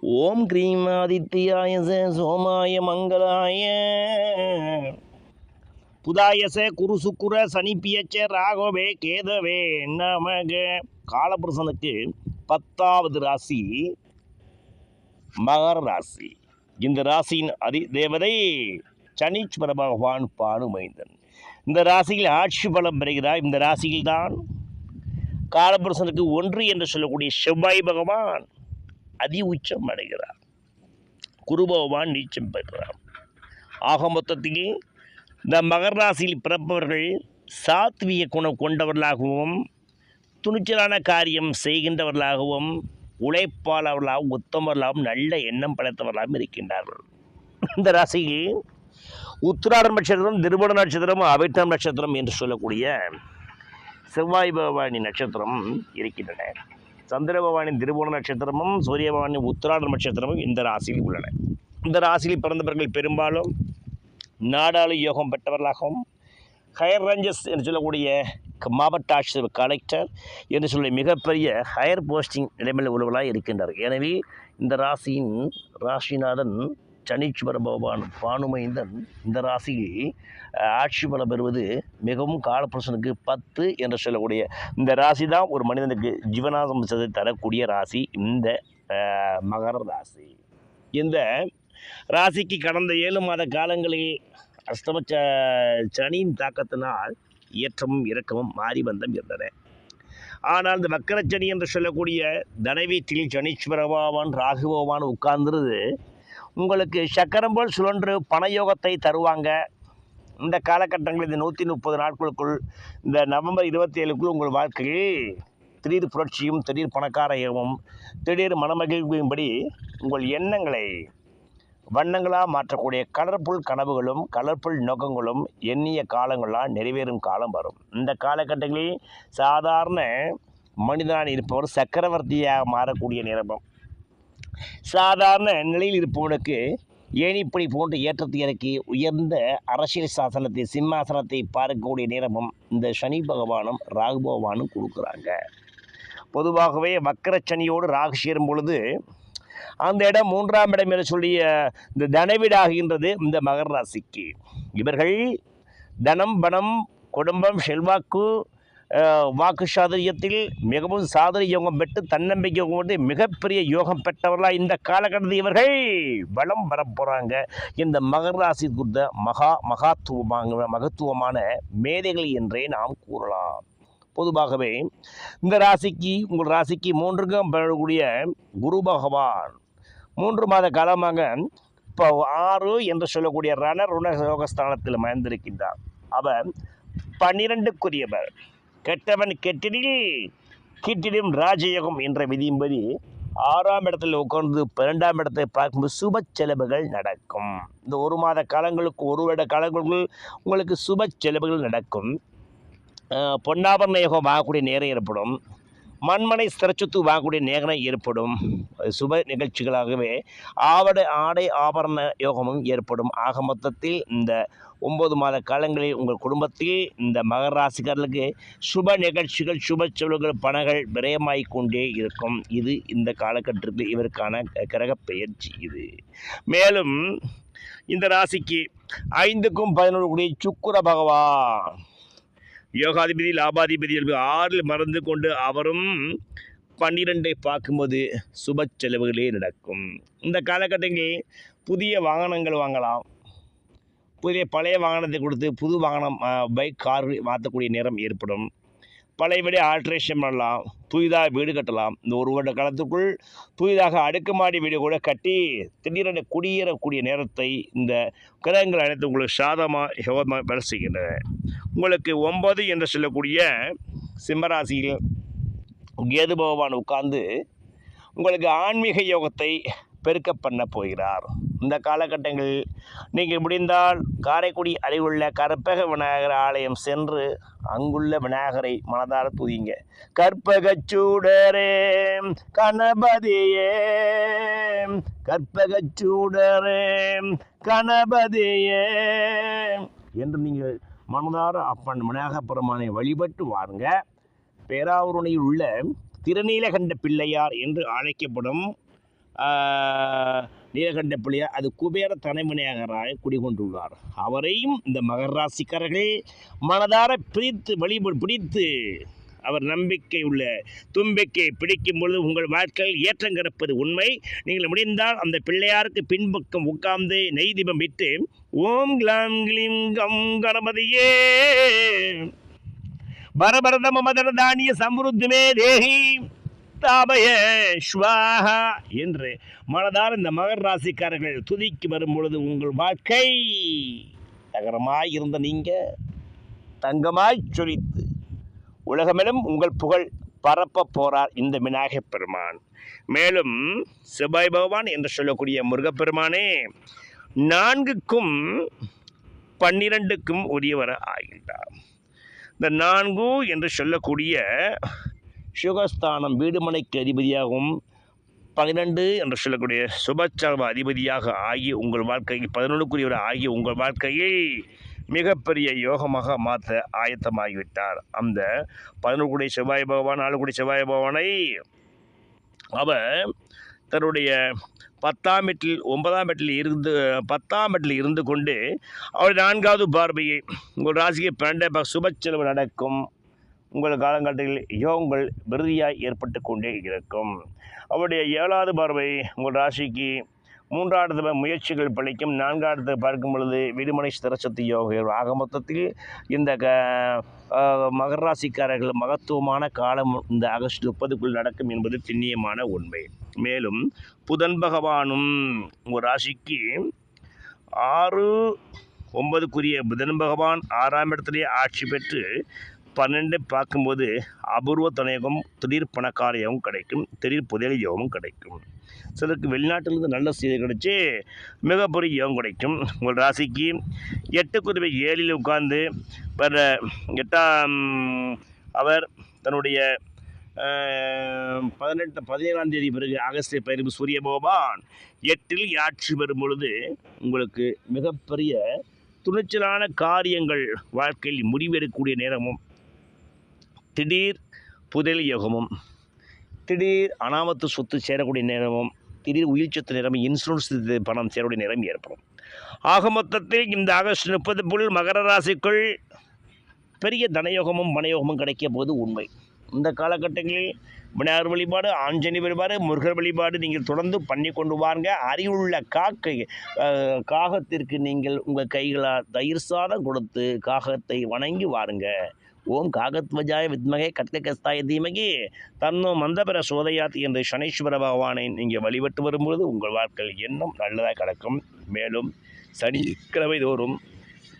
ஓம் cream சோமாய மங்களாய. புதாயச குரு சுக்குர சனிப்பியச்ச ராகவே கேதவே நமக. காலபுருஷனுக்கு பத்தாவது ராசி மகர ராசி. இந்த ராசியின் அதி தேவதை சனீஸ்வர பகவான் பானுமைந்தன். இந்த ராசியில் ஆட்சி பலம் பெறுகிறார் இந்த ராசியில்தான். காலபுருஷனுக்கு ஒன்று என்று சொல்லக்கூடிய செவ்வாய் பகவான் அதி உச்சம் அடைகிறார். குருபகவான் நீச்சம் பெறுகிறார். ஆக மொத்தத்தில் இந்த மகர ராசியில் பிறப்பவர்கள் சாத்விய குணம் கொண்டவர்களாகவும் துணிச்சலான காரியம் செய்கின்றவர்களாகவும் உழைப்பாளர்களாகவும் உத்தமர்களாகவும் நல்ல எண்ணம் படைத்தவர்களாகவும் இருக்கின்றார்கள். இந்த ராசியில் உத்திராட நட்சத்திரம் திருவண நட்சத்திரம் அபிட்டம் நட்சத்திரம் என்று சொல்லக்கூடிய செவ்வாய் பகவானி நட்சத்திரம் இருக்கின்றன. சந்திரபவானின் திருவோண நட்சத்திரமும் சூரிய உத்திராட நட்சத்திரமும் இந்த ராசியில் உள்ளன. இந்த ராசியில் பிறந்தவர்கள் பெரும்பாலும் நாடாளு யோகம் பெற்றவர்களாகவும் ஹையர் ரேஞ்சஸ் என்று சொல்லக்கூடிய மாவட்ட ஆட்சியர் கலெக்டர் என்று சொல்லி மிகப்பெரிய ஹையர் போஸ்டிங் நிலைமையில் உள்ளவர்களாக இருக்கின்றார் எனவே இந்த ராசியின் ராசிநாதன் சனீஸ்வர பகவான் பானுமைந்தன் இந்த ராசியில் ஆட்சி பலம் பெறுவது மிகவும் காலப்புருஷனுக்கு பத்து என்று சொல்லக்கூடிய இந்த ராசி தான் ஒரு மனிதனுக்கு ஜீவனாசம்சத்தை தரக்கூடிய ராசி இந்த மகர ராசி. இந்த ராசிக்கு கடந்த ஏழு மாத காலங்களில் அஷ்டம சனியின் தாக்கத்தினால் ஏற்றமும் இறக்கமும் மாறி வந்தம் இருந்தன. ஆனால் இந்த மக்கரச்சனி என்று சொல்லக்கூடிய தனவீட்டில் சனீஸ்வர ராகுபவான் உட்கார்ந்துருது உங்களுக்கு சக்கரம் போல் சுழன்று பணயோகத்தை தருவாங்க. இந்த காலகட்டங்களில் இந்த நூற்றி முப்பது நாட்களுக்குள் இந்த நவம்பர் இருபத்தி ஏழுக்குள் உங்கள் வாழ்க்கையில் திடீர் புரட்சியும் திடீர் பணக்கார திடீர் மனமகிழ்வையும்படி உங்கள் எண்ணங்களை வண்ணங்களாக மாற்றக்கூடிய கலர்ஃபுல் கனவுகளும் கலர்ஃபுல் நோக்கங்களும் எண்ணிய காலங்களாக நிறைவேறும் காலம் வரும். இந்த காலகட்டங்களில் சாதாரண மனிதனாக இருப்பவர் சக்கரவர்த்தியாக மாறக்கூடிய நிரம்பம் சாதாரண நிலையில் இருப்பவனுக்கு ஏனிப்படி போன்ற ஏற்றத்தை இறக்கி உயர்ந்த அரசியல் சாசனத்தை சிம்மாசனத்தை பார்க்கக்கூடிய நேரமும் இந்த சனி பகவானும் ராகு பகவானும் கொடுக்குறாங்க. பொதுவாகவே வக்கரச்சனியோடு ராகு சேரும் பொழுது அந்த இடம் மூன்றாம் இடம் என சொல்லிய இந்த தனவீடாகின்றது இந்த மகர ராசிக்கு. இவர்கள் தனம் பணம் குடும்பம் செல்வாக்கு வாக்கு சாதுரியத்தில் மிகவும் சாதுரிய யோகம் பெற்று தன்னம்பிக்கை கொண்டு மிகப்பெரிய யோகம் பெற்றவர்களாக இந்த காலகட்டத்தில் இவர்கள்? வளம் வர போகிறாங்க இந்த மகர ராசி குறித்த மகா மகாத்துவமாக மகத்துவமான மேதைகள் என்றே நாம் கூறலாம். பொதுவாகவே இந்த ராசிக்கு உங்கள் ராசிக்கு மூன்றுக்கும் பெறக்கூடிய குரு பகவான். மூன்று மாத காலமாக இப்போ ஆறு என்று சொல்லக்கூடிய ரண ருண யோகஸ்தானத்தில் மயந்திருக்கின்றார் அவர் பன்னிரண்டுக்குரியவர். கெட்டவன் கெட்டிடில் கிட்டிடும் ராஜயோகம் என்ற விதியின்படி ஆறாம் இடத்தில் உட்கார்ந்து பன்னெண்டாம் இடத்தை பார்க்கும்போது சுப செலவுகள் நடக்கும். இந்த ஒரு மாத காலங்களுக்கு ஒரு வருட காலங்களுக்குள் உங்களுக்கு சுப செலவுகள் நடக்கும். பொன்னாபரண யோகம் வாங்கக்கூடிய நேரம் ஏற்படும். மண்மனை ஸ்திரச்சொத்து வாங்கக்கூடிய நேரம் ஏற்படும். சுப நிகழ்ச்சிகளாகவே ஆவடை ஆடை ஆபரண யோகமும் ஏற்படும். ஆக மொத்தத்தில் இந்த ஒம்பது மாத காலங்களில் உங்கள் குடும்பத்தில் இந்த மகர ராசிக்காரர்களுக்கு சுப நிகழ்ச்சிகள் சுப செலவுகள் பணங்கள் விரயமாய் கொண்டே இருக்கும். இது இந்த காலகட்டத்தில் இவருக்கான கிரக பெயர்ச்சி இது. மேலும் இந்த ராசிக்கு ஐந்துக்கும் பதினொரு கூடிய சுக்குர பகவான். யோகாதிபதி லாபாதிபதி என்பது ஆறில் மறந்து கொண்டு அவரும் பன்னிரெண்டை பார்க்கும்போது சுப செலவுகளே நடக்கும். இந்த காலகட்டங்களில் புதிய வாகனங்கள் வாங்கலாம். புதிய பழைய வாகனத்தை கொடுத்து புது வாகனம் பைக் கார் மாற்றக்கூடிய நேரம் ஏற்படும். பழைய ஆல்ட்ரேஷன் பண்ணலாம் புதிதாக வீடு கட்டலாம். இந்த ஒரு வருட காலத்துக்குள் புதிதாக அடுக்குமாடி வீடு கூட கட்டி திடீரென குடியேறக்கூடிய நேரத்தை இந்த கிரகங்கள் அனைத்து உங்களுக்கு சாதமாக யோகமாக வேலை செய்கின்றன உங்களுக்கு ஒம்பது என்று சொல்லக்கூடிய சிம்மராசியில் கேது பகவான் உட்கார்ந்து உங்களுக்கு ஆன்மீக யோகத்தை பெருக்க பண்ண போகிறார். இந்த காலகட்டங்களில் நீங்கள் முடிந்தால் காரைக்குடி அருகிலுள்ள கற்பக விநாயகர் ஆலயம் சென்று அங்குள்ள விநாயகரை மனதார துதிங்க கற்பகச்சூடரே கணபதியே கற்பகச்சூடரே கணபதியே என்று நீங்கள் மனதார அப்பன் விநாயக பெருமானை வழிபட்டு வாருங்க. பேராவூரணியில் உள்ள திருநீலகண்ட பிள்ளையார் என்று அழைக்கப்படும் நீலகண்ட பிள்ளையார் அது குபேர தலைமனையாகராக குடிகொண்டுள்ளார். அவரையும் இந்த மகர ராசிக்காரர்கள் மனதார பிரித்து வழிப பிடித்து அவர் நம்பிக்கை உள்ள தும்பிக்கை பிடிக்கும் பொழுது உங்கள் வாழ்க்கையில் ஏற்றம் கிடப்பது உண்மை. நீங்கள் முடிந்தால் அந்த பிள்ளையாருக்கு பின்பக்கம் உட்கார்ந்து நெய் தீபம் விட்டு ஓம் கிளாம் கிளீம் கம் கணபதியே பரபரத மதர தானிய சம்ருத்துமே தேகி தாபய ஸ்வாஹா என்று மனதார் இந்த மகர் ராசிக்காரர்கள் துதிக்கு வரும் பொழுது உங்கள் வாழ்க்கை தகரமாய் இருந்த நீங்கள் தங்கமாய் சொலித்து உலகமிடம் உங்கள் புகழ் பரப்ப போறார் இந்த விநாயகப் பெருமான். மேலும் செவ்வாய் பகவான் என்று சொல்லக்கூடிய முருகப்பெருமானே நான்குக்கும் பன்னிரண்டுக்கும் உரியவர் ஆகின்றார் இந்த நான்கு என்று சொல்லக்கூடிய சுகஸ்தானம் வீடுமனைக்கு அதிபதியாகவும் பன்னிரெண்டு என்று சொல்லக்கூடிய சுபச்சர்வ அதிபதியாக ஆகி உங்கள் வாழ்க்கை பதினொன்றுக்குரியவர் ஆகிய உங்கள் வாழ்க்கையை மிகப்பெரிய யோகமாக மாற்ற ஆயத்தமாகிவிட்டார். அந்த பதினொன்று செவ்வாய் பகவான் நாலு செவ்வாய் பகவானை அவர் தன்னுடைய பத்தாம் வீட்டில் ஒன்பதாம் வீட்டில் இருந்து பத்தாம் வீட்டில் இருந்து கொண்டு அவர் நான்காவது பார்வையை உங்கள் ராசிக்கு பன்னெண்டே சுப செலவு நடக்கும் உங்கள் காலகட்டத்தில் யோகங்கள் விருதியாய் ஏற்பட்டு கொண்டே இருக்கும். அவருடைய ஏழாவது பார்வை உங்கள் ராசிக்கு மூன்றாவது முயற்சிகள் பழிக்கும் நான்காவது பார்க்கும் பொழுது விடுமனை ஸ்திரசத்து யோகம் ஆக மொத்தத்தில் இந்த க மகர ராசிக்காரர்கள் மகத்துவமான காலம் இந்த ஆகஸ்ட் முப்பதுக்குள் நடக்கும் என்பது திண்ணியமான உண்மை. மேலும் புதன் பகவானும் உங்கள் ராசிக்கு ஆறு ஒன்பதுக்குரிய புதன் பகவான் ஆறாம் இடத்திலே ஆட்சி பெற்று பன்னெண்டு பார்க்கும்போது அபூர்வ துணையகம் திடீர் பணக்கார யோகம் கிடைக்கும் திடீர் புதையல் யோகமும் கிடைக்கும். சிலருக்கு வெளிநாட்டிலிருந்து நல்ல செய்தி கிடைச்சி மிகப்பெரிய யோகம் கிடைக்கும். உங்கள் ராசிக்கு எட்டு குருவை ஏழில் உட்கார்ந்து வர எட்டாம் அவர் தன்னுடைய பதினெட்டு பதினேழாம் தேதி பிறகு ஆகஸ்ட் பயிர்வு சூரிய பகவான் எட்டில் ஆட்சி பெறும் பொழுது உங்களுக்கு மிகப்பெரிய துணிச்சலான காரியங்கள் வாழ்க்கையில் முடிவெடுக்கக்கூடிய நேரமும் திடீர் புதல் யோகமும் திடீர் அனாமத்து சொத்து சேரக்கூடிய நேரமும் திடீர் உயிர் சொத்து நேரம் இன்சூரன்ஸ் பணம் சேரக்கூடிய நேரம் ஏற்படும். ஆக மொத்தத்தில் இந்த ஆகஸ்ட் முப்பது புல் மகர ராசிக்குள் பெரிய தனயோகமும் மனயோகமும் கிடைக்க போது உண்மை. இந்த காலகட்டங்களில் விநாயகர் வழிபாடு ஆஞ்சநேய வழிபாடு முருகர் வழிபாடு நீங்கள் தொடர்ந்து பண்ணி கொண்டு வாருங்க. அறிவுள்ள காக்கை காகத்திற்கு நீங்கள் உங்கள் கைகளால் தயிர் சாதம் கொடுத்து காகத்தை வணங்கி வாருங்க. ஓம் காகத்வஜாய வித்மகே கத்கஸ்தாய தீமகி. தன்னோ மந்தபர சோதையாத் என்று சனீஸ்வர பகவானை நீங்கள் வழிபட்டு வரும்பொழுது உங்கள் வாழ்க்கையில் எண்ணம் நல்லதாக கிடக்கும். மேலும் சனிக்கிழமை தோறும்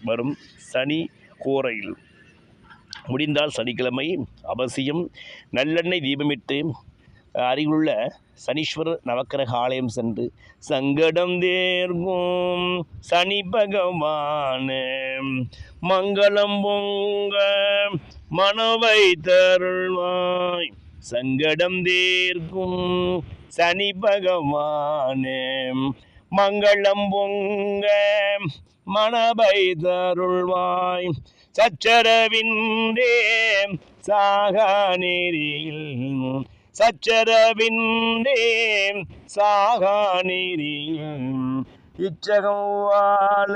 வரும் சனி கூரையில் முடிந்தால் சனிக்கிழமை அவசியம் நல்லெண்ணெய் தீபமிட்டு அருகிலுள்ள சனீஸ்வரர் நவக்கிரக ஆலயம் சென்று சங்கடம் தேர்கும். சனி பகவான் மங்களம் பொங்க மனவை தருள்வாய். சங்கடம் தேர்க்கும் சனி பகவானே மங்களம் பொங்க மனவை தருள்வாய். சச்சரவின்றே சாகா நெறியில் சச்சரவின்றே சாகா நெறியில் இச்சகம் வாழ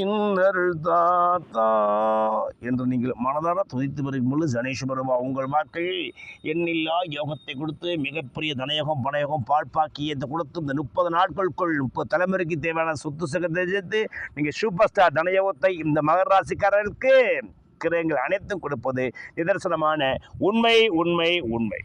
இன்னருள் தாத்தா என்று நீங்கள் மனதார துதித்து வரும் பொழுது கணேஸ்வரமா உங்கள் வாழ்க்கையில் எண்ணில்லா யோகத்தை கொடுத்து மிகப்பெரிய தனயோகம் பணயோகம் பால்பாக்கியத்தை கொடுத்து இந்த முப்பது நாட்களுக்குள் முப்பது தலைமுறைக்கு தேவையான சொத்து சகத்தை சேர்த்து நீங்கள் சூப்பர் ஸ்டார் தனயோகத்தை இந்த மகர ராசிக்காரர்களுக்கு கிரகங்கள் அனைத்தும் கொடுப்பது நிதர்சனமான உண்மை உண்மை உண்மை.